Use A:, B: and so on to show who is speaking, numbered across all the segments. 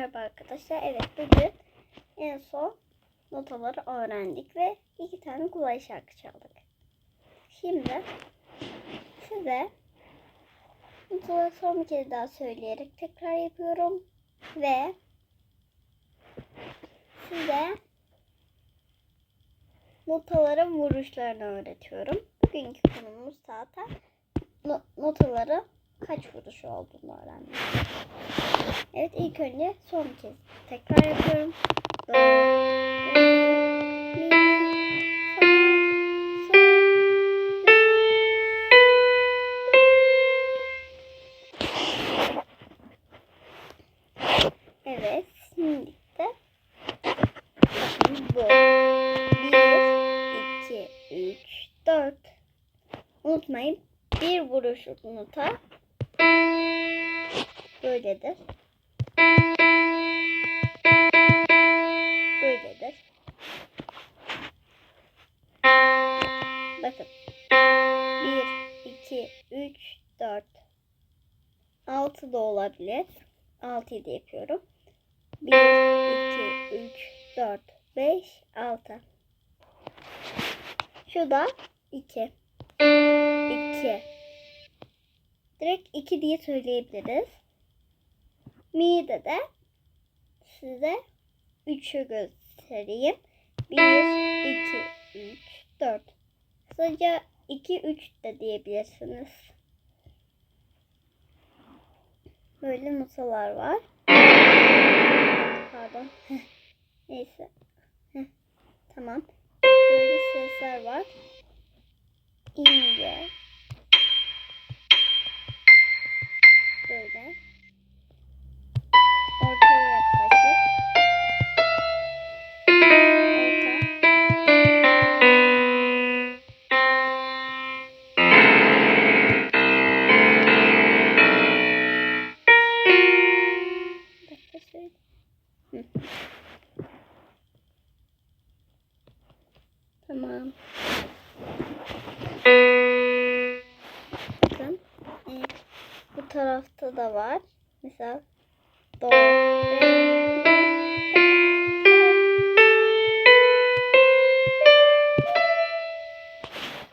A: Merhaba arkadaşlar. Evet bugün en son notaları öğrendik ve iki tane kolay şarkı çaldık. Şimdi size notaları son bir kez daha söyleyerek tekrar yapıyorum ve size notaların vuruşlarını öğretiyorum. Bugünkü konumuz zaten no- notaları kaç vuruş olduğunu öğrenmek. Evet ilk önce son kez tekrar yapıyorum. Evet şimdi de bu. Bir, iki, üç, dört. Unutmayın bir vuruşluk nota böyledir. Böyledir. Bakın. 1, 2, 3, 4. 6 da olabilir. 6'yı da yapıyorum. 1, 2, 3, 4, 5, 6. Şu da 2. 2. Direkt 2 diye söyleyebiliriz. Mi'de de size 3'ü göstereyim. 1, 2, 3, 4. Kısaca 2, 3 de diyebilirsiniz. Böyle notalar var. Pardon. Neyse. Tamam. Böyle sesler Tamam. Bakın. Bu tarafta da var. Mesela do.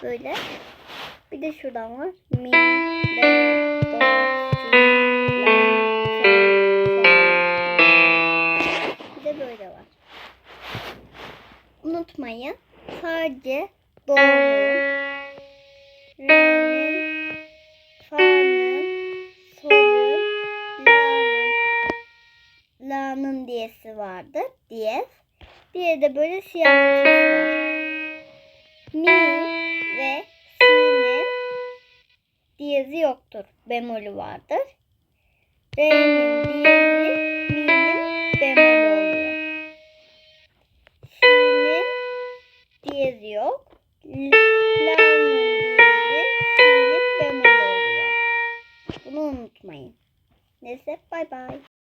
A: Böyle. Bir de şuradan var. Mi, re, do, Sadece do'nun, re'nin, fa'nın, solun, la'nın, diyesi vardır. Diyez. Bir de böyle siyah tuşlar. Mi ve si'nin diyezi yoktur. Bemolü vardır. Re'nin diyezi L- La'nın diyezi si'nin bemolü oluyor. Bunu unutmayın. Neyse bay bay.